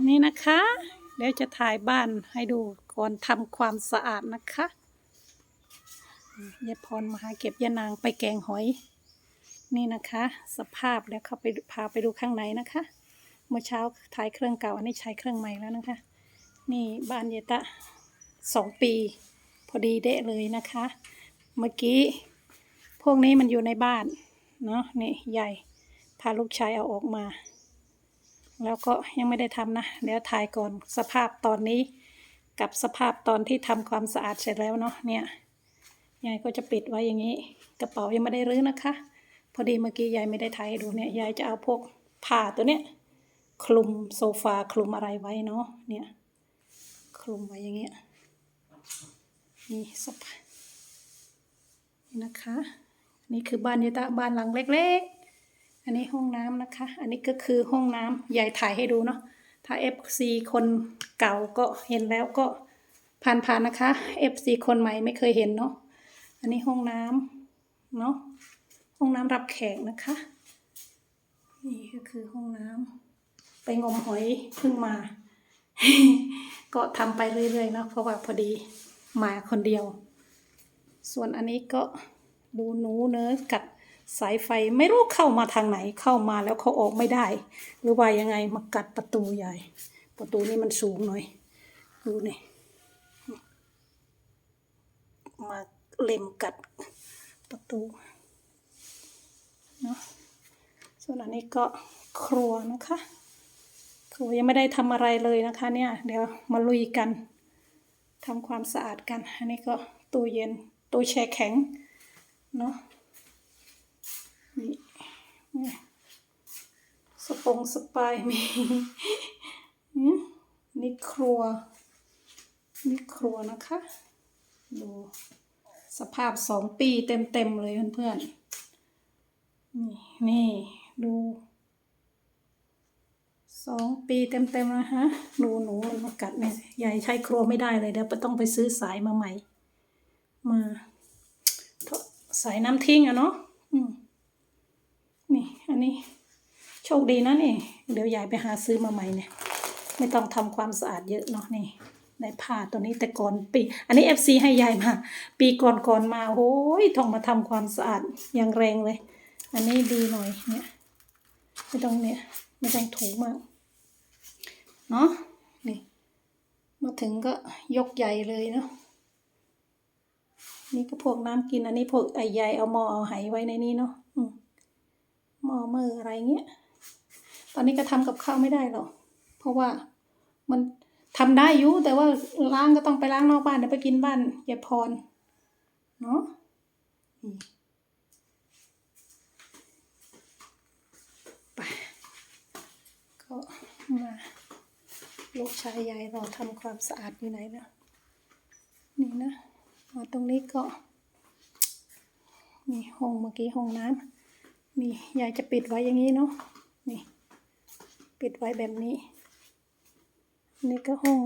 นี่นะคะ เดี๋ยวจะถ่ายบ้านให้ดูก่อนทำความสะอาดนะคะยายพรมาหาเก็บยานางไปแกงหอย นี่นะคะ สภาพแล้วเขาไปพาไปดูข้างในนะคะ เมื่อเช้าถ่ายเครื่องเก่าอันนี้ใช้เครื่องใหม่แล้วนะคะ นี่บ้านเยตะสองปี พอดีเดะเลยนะคะ เมื่อกี้ พวกนี้มันอยู่ในบ้านเนาะนี่ใหญ่พาลูกชายเอาออกมา แล้วก็ยังไม่ได้ทำนะ เดี๋ยวถ่ายก่อนสภาพตอนนี้ กับสภาพตอนที่ทำความสะอาดเสร็จแล้วเนาะเนี่ยยายก็จะปิดไว้อย่างนี้ กระเป๋ายังไม่ได้รื้อนะคะ พอดีเมื่อกี้ยายไม่ได้ถ่ายดูเนี่ยยายจะเอาพวกผ้าตัวเนี้ยคลุมโซฟาคลุมอะไรไว้เนาะเนี่ยคลุมไว้อย่างเงี้ยนี่สภาพนี่นะคะ นี่คือบ้านยายตะบ้านหลังเล็ก ๆ อันนี้ห้องน้ำนะคะ อันนี้ก็คือห้องน้ำยายถ่ายให้ดูเนาะ ถ้า FC คนเก่าก็เห็นแล้วก็ผ่านๆนะคะ FC คนใหม่ไม่เคยเห็นเนาะ อันนี้ห้องน้ำเนาะ ห้องน้ำรับแขกนะคะ นี่ก็คือห้องน้ำไปงมหอยเพิ่งมา ก็ทำไปเรื่อยๆเนาะ เพราะว่าพอดีมาคนเดียว ส่วนอันนี้ก็ดูหนูเนื้อะกัด สายไฟไม่รู้เข้ามาทางไหนเข้ามาแล้วเขาออกไม่ได้ หรือว่ายังไงมากัดประตูใหญ่ ประตูนี่มันสูงหน่อย ดูนี่มาเล็มกัดประตูเนาะส่วนอันนี้ก็ครัวนะคะครัวยังไม่ได้ทำอะไรเลยนะคะเนี่ย เดี๋ยวมาลุยกันทำความสะอาดกัน อันนี้ก็ตู้เย็นตู้แช่แข็งเนาะ นี่สปงสปายมีนี่ครัว นี่ครัวนะคะ ดูสภาพสองปีเต็มๆเลยเพื่อนๆ นี่นี่ดูสองปีเต็มๆนะฮะดูหนูมันมากัดเนี่ยยายใช้ครัวไม่ได้เลยเดี๋ยวต้องไปซื้อสายมาใหม่ มาสายน้ำทิ้งอะเนาะอืม อันนี้โชคดีนะนี่ เดี๋ยวยายไปหาซื้อมาใหม่เนี่ย ไม่ต้องทำความสะอาดเยอะเนาะนี่ในผ้าตัวนี้แต่ก่อนปี อันนี้เอฟซีให้ยายมา ปีก่อนก่อนมาโอ้ยต้องมาทำความสะอาดอย่างแรงเลย อันนี้ดีหน่อยเนี่ยไม่ต้องเนี่ยไม่ต้องถูมากเนาะนี่มาถึงก็ยกใหญ่เลยเนาะนี่ก็พวกน้ำกินอันนี้พวกไอ้ใยายเอาหม้อเอาไหไว้ในนี้เนาะอืม หม้อมืออะไรเงี้ย ตอนนี้ก็ทำกับข้าวไม่ได้หรอก เพราะว่ามันทำได้อยู่แต่ว่าล้างก็ต้องไปล้างนอกบ้านเดี๋ยวไปกินบ้านยายพร เนาะไปก็มาลูกชายยายรอทำความสะอาดอยู่ไหนนะนี่นะมาตรงนี้ก็นี่ห้องเมื่อกี้ห้องน้ำ นี่ยายจะปิดไว้อย่างนี้เนาะนี่ ปิดไว้แบบนี้ นี่ก็ห้อง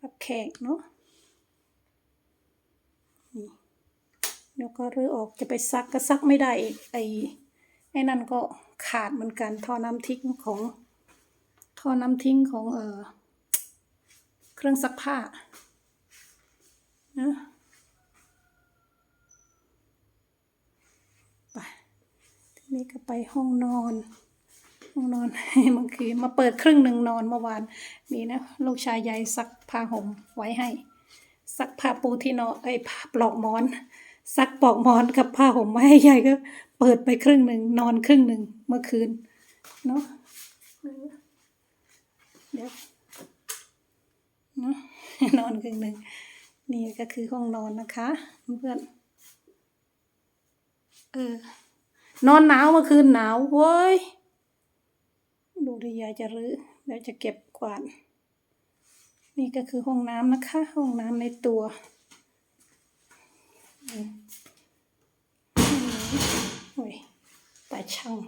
รับแขกเนาะนี่แล้วก็รื้อออกจะไปซักก็ซักไม่ได้อีกไอ้ไอ้นั่นก็ขาดเหมือนกันท่อน้ำทิ้งของท่อน้ำทิ้งของเออเครื่องซักผ้านะไปที นี้ก็ไปห้องนอน ห้องนอนเมื่อคืนมาเปิดครึ่งหนึ่งนอนเมื่อวานนี่นะลูกชายยายซักผ้าห่มไว้ให้ ซักผ้าปูที่นอนไอ้ผ้าปลอกหมอน ซักปลอกหมอนกับผ้าห่มไว้ให้ยายก็เปิดไปครึ่งหนึ่งนอนครึ่งหนึ่งเมื่อคืนเนาะเดี๋ยวเนาะนอนครึ่งหนึ่งนี่ก็คือห้องนอนนะคะ เพื่อนเออ นอนหนาวเมื่อคืนหนาวเว้ย ดูดิยายจะรื้อเดี๋ยวจะเก็บกวาด นี่ก็คือห้องน้ำนะคะ ห้องน้ำในตัวโอ้ยตาช่าง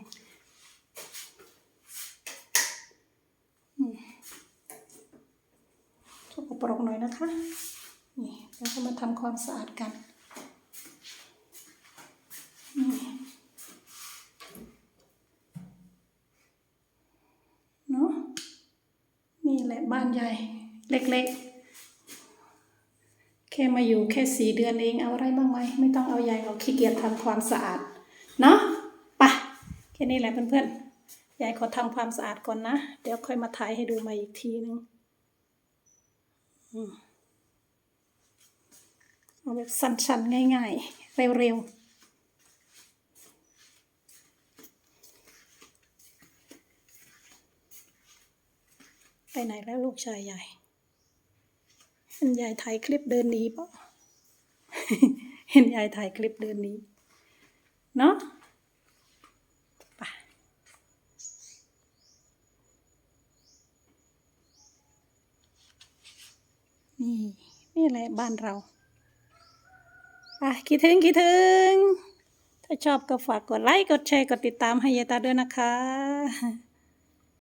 สกปรกหน่อยนะคะ นี่แล้วก็มาทำความสะอาดกันเนาะ แหละ บ้านใหญ่เล็กๆ แค่มาอยู่แค่สี่เดือนเองเอาอะไรบ้างไหมไม่ต้องเอาใหญ่หรอกขี้เกียจทำความสะอาด เนาะไปแค่นี้แหละเพื่อนๆยายขอทำความสะอาดก่อนนะ เดี๋ยวค่อยมาถ่ายให้ดูใหมาอีกทีนึงเอาแบบสั้นๆ ง่ายๆ เร็วๆ ไปไหนแล้วลูกชายใหญ่เห็นยายถ่ายคลิปเดินหนีปล่าเห็นยายถ่ายคลิปเดินหนี้ เนาะนี่นี่แหละบ้านเราอะคิดถึงคิดถึง ถ้าชอบก็ฝากกดไลค์ กดแชร์ กดติดตามให้ยายตาด้วยนะคะ